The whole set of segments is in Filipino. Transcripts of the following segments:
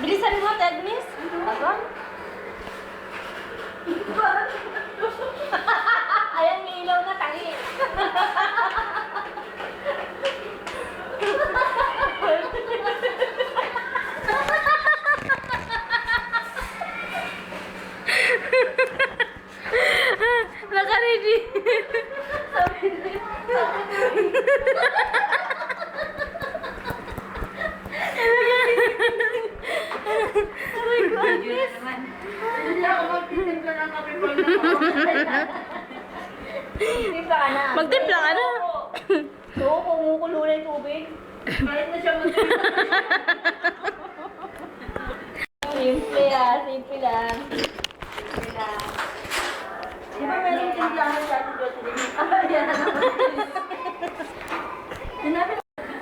Beri sari at Agnes? Agwan? Ayan, may ilaw na tangi. Naka-ready. Sabi niya. Hindi ako magtitimpla ng kape pag Timpla ka na. Magtimpla ka na. Oo, kumukulo na yung tubig. Kahit na siya magtimpla. Simple ah, simple lang. Simple lang. Di ba meron timplahan sa ating Jocelyn? Ah, yan. Sinabi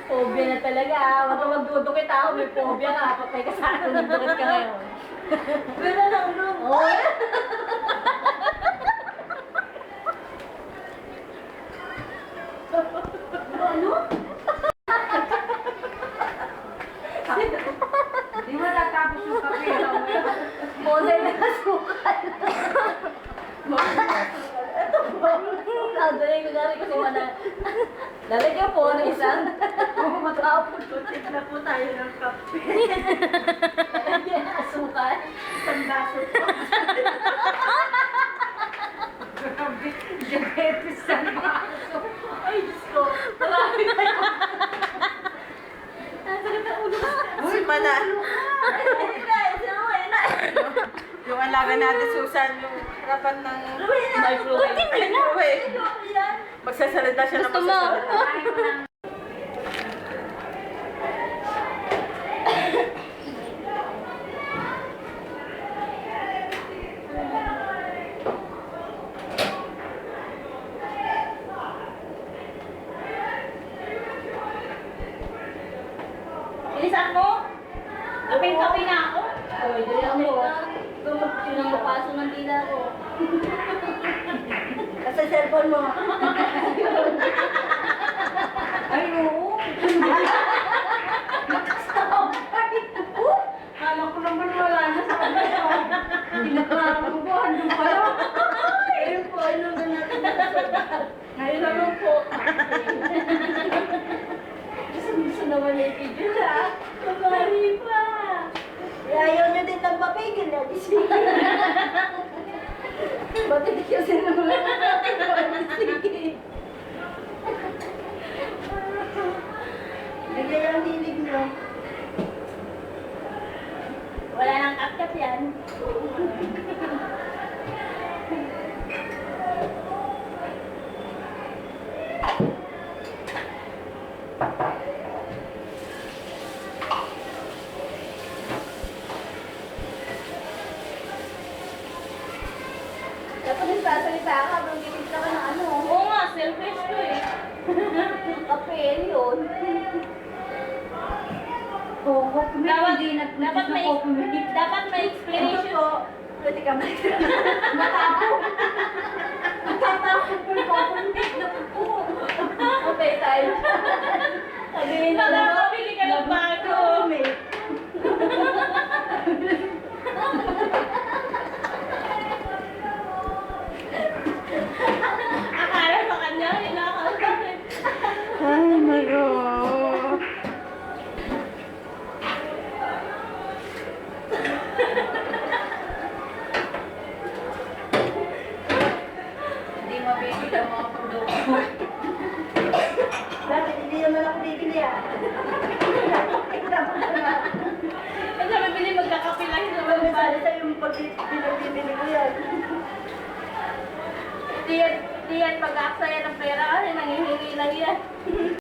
phobia na talaga ah. Huwag ka magdudukit ah. May phobia ka. Patay ka sa akin. Nagdukit ka ngayon. Pero lang no. Oo. Ano? Di ba natapos yung kape? Model na kasukal. Ito po. Nadali ko dali kasi mana. Lalagyan po ng isang. Matapos. Tutik na po tayo ng kape. Isang baso po. Grabe. Diabetes sa baso. Ay, Diyos ko. Marami na yun. Ang sakit ang ulo Mana. Yan? Yung alaga natin, Susan, yung harapan ng. Ano yan? Magsasalita siya ng Gusto mo? magsasalita. Bilisan mo. Kapin-kapin na ako. Oy, dali ako. Tumag sinang mapaso ng tila ko. Sa cellphone mo. Ay, oo. Kala ko naman wala na sa kanya. Tinatrapan ko. Ano pala? Ayun po, ano ba natin? Ngayon naman po. Gusto naman yung video na. Kumari pa. Ayaw niyo din ng papigil na. Bakit kasi naman Sige. Bigay ang hilig niyo. Wala nang kapkat yan. Dapat nagsasalita ka habang ginitin ka ng ano. Oo nga, selfish ko eh. Kapel yun. Oo, Dapat, may, dapat may Ito explanation. po. Pwede ka mag- Tatapon ko yung coffee milk na po. Okay tayo. Sabihin na lang. Nakakabili ka ng bago. Akala sa kanya, hinakausapin. Ay, Maro. Hindi mabibili ang mga produkto. Bakit hindi naman ako bibili ah? Kasi mabili magkakapilang sa Sabi mga sana sa'yo yung pag pinagbibili ko yan. Di yan, di yan mag-aksaya ng pera kasi nangihingi lang yan.